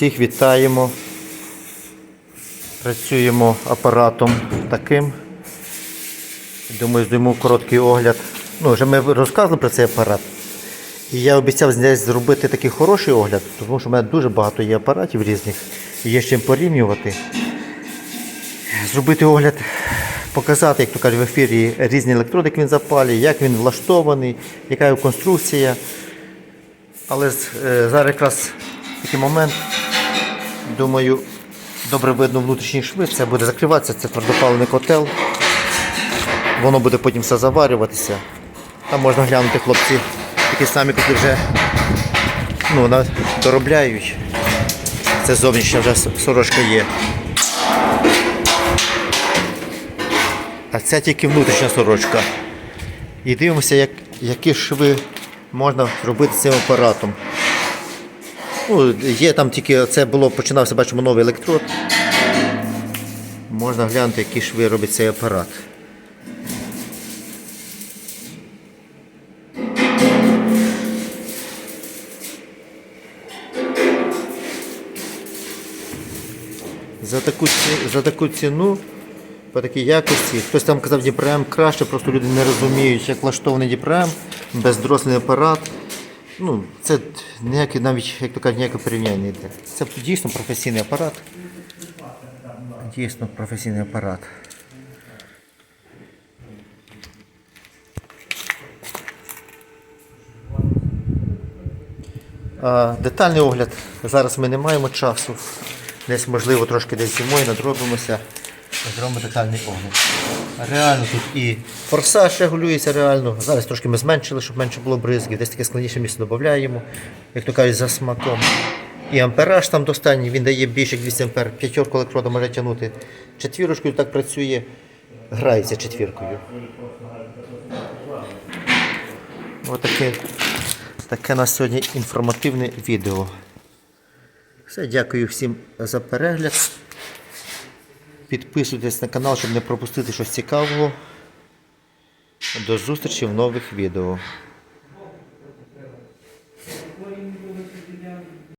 Всіх вітаємо. Працюємо апаратом таким. Думаю, здаємо короткий огляд. Ну, вже ми розказували про цей апарат. І я обіцяв зробити такий хороший огляд, тому що в мене дуже багато є апаратів різних, і є з чим порівнювати. Зробити огляд, показати, як то кажуть, в ефірі різні електроди, як він запалює, як він влаштований, яка його конструкція. Але е, зараз якраз такий момент, думаю, добре видно внутрішній шви, це буде закриватися, це твердопаливний котел. Воно буде потім все заварюватися. Там можна глянути хлопці, такі самі, які вже ну, доробляють. Це зовнішня вже сорочка є. А це тільки внутрішня сорочка. І дивимося, як, які шви можна зробити цим апаратом. Ну, є там тільки це було, починався, бачимо, новий електрод. Можна глянути, які шви робить цей апарат. За таку, за таку ціну, по такій якості, хтось там казав Діпрем краще, просто люди не розуміють, як влаштований Діпрем, бездросний апарат. Ну, це ніяке, навіть, як то кажуть, ніяке порівняння не йде. Це дійсно професійний апарат. Дійсно професійний апарат. Детальний огляд. Зараз ми не маємо часу. Десь, можливо, трошки десь зимою надробимося. Зробимо детальний огляд. Реально тут і форсаж регулюється реально. Зараз трошки ми зменшили, щоб менше було бризків. Десь таке складніше місце додаємо, як то кажуть, за смаком. І ампераж там достатній, він дає більше як 200 ампер. П'ятерку електрода може тягнути. Четвірочкою так працює, грається четвіркою. Ось таке, таке на сьогодні інформативне відео. Все, дякую всім за перегляд. Підписуйтесь на канал, щоб не пропустити щось цікавого. До зустрічі в нових відео.